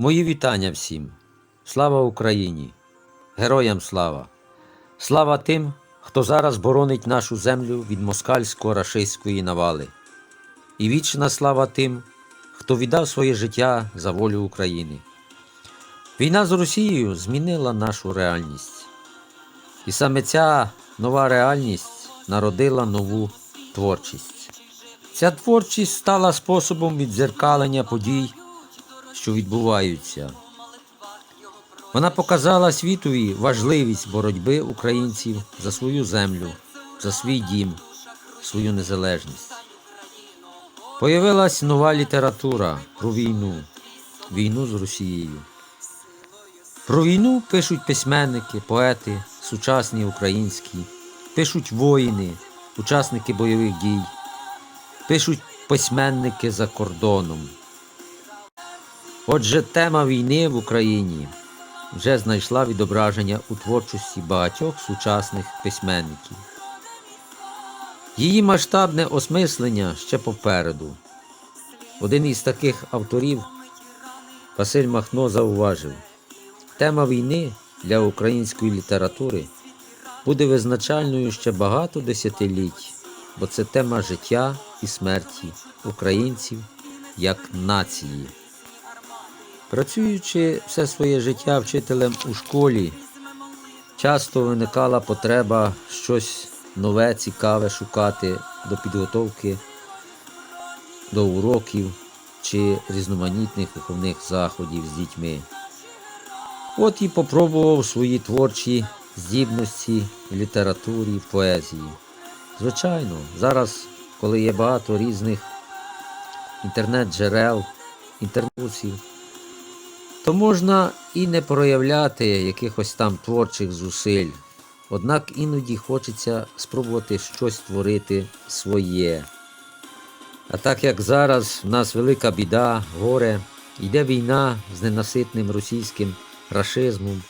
Мої вітання всім. Слава Україні! Героям слава! Слава тим, хто зараз боронить нашу землю від москальсько-рашистської навали. І вічна слава тим, хто віддав своє життя за волю України. Війна з Росією змінила нашу реальність. І саме ця нова реальність народила нову творчість. Ця творчість стала способом віддзеркалення подій, що відбуваються. Вона показала світові важливість боротьби українців за свою землю, за свій дім, свою незалежність. Появилась нова література про війну, війну з Росією. Про війну пишуть письменники, поети, сучасні українські, пишуть воїни, учасники бойових дій, пишуть письменники за кордоном. Отже, тема війни в Україні вже знайшла відображення у творчості багатьох сучасних письменників. Її масштабне осмислення ще попереду. Один із таких авторів, Василь Махно, зауважив, тема війни для української літератури буде визначальною ще багато десятиліть, бо це тема життя і смерті українців як нації. Працюючи все своє життя вчителем у школі, часто виникала потреба щось нове, цікаве шукати до підготовки до уроків чи різноманітних виховних заходів з дітьми. От і попробував свої творчі здібності в літературі, в поезії. Звичайно, зараз, коли є багато різних інтернет-джерел, інтернетів, то можна і не проявляти якихось там творчих зусиль. Однак іноді хочеться спробувати щось створити своє. А так як зараз в нас велика біда, горе, йде війна з ненаситним російським рашизмом,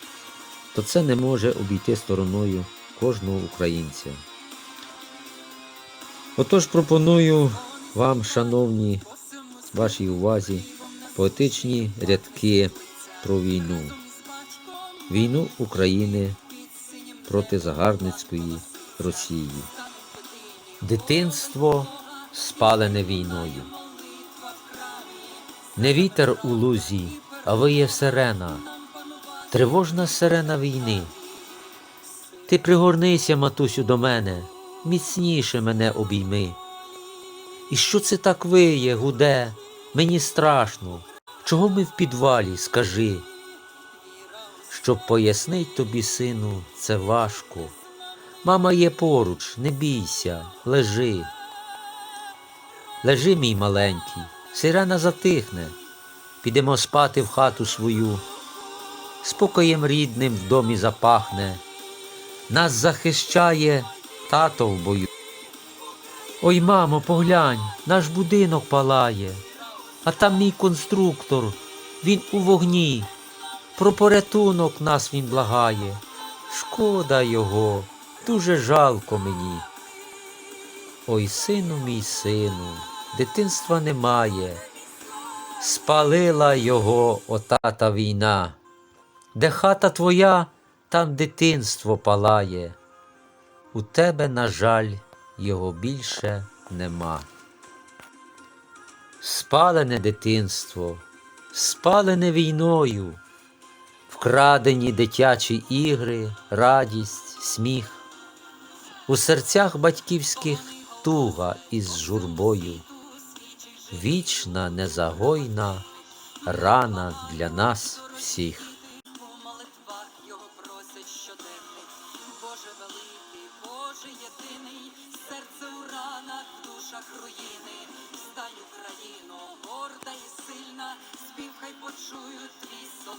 то це не може обійти стороною кожного українця. Отож пропоную вам, шановні, вашій увазі поетичні рядки про війну. Війну України проти загарбницької Росії. Дитинство спалене війною. Не вітер у лузі, а виє сирена, тривожна сирена війни. Ти пригорнися, матусю, до мене, міцніше мене обійми. І що це так виє, гуде? Мені страшно. Чого ми в підвалі, скажи? Щоб пояснить тобі, сину, це важко. Мама є поруч, не бійся, лежи. Лежи, мій маленький, сирена затихне, підемо спати в хату свою. Спокоєм рідним в домі запахне. Нас захищає тато в бою. Ой, мамо, поглянь, наш будинок палає, а там мій конструктор, він у вогні. Про порятунок нас він благає. Шкода його, дуже жалко мені. Ой, сину мій сину, дитинства немає. Спалила його ота та війна. Де хата твоя, там дитинство палає. У тебе, на жаль, його більше нема. Спалене дитинство, спалене війною, вкрадені дитячі ігри, радість, сміх, у серцях батьківських туга із журбою, вічна незагойна рана для нас всіх. Боже великий, Боже єдиний, серце у ранах, душах руїни. Встань, Україно, горда і сильна, спів хай почують твій солов'їний.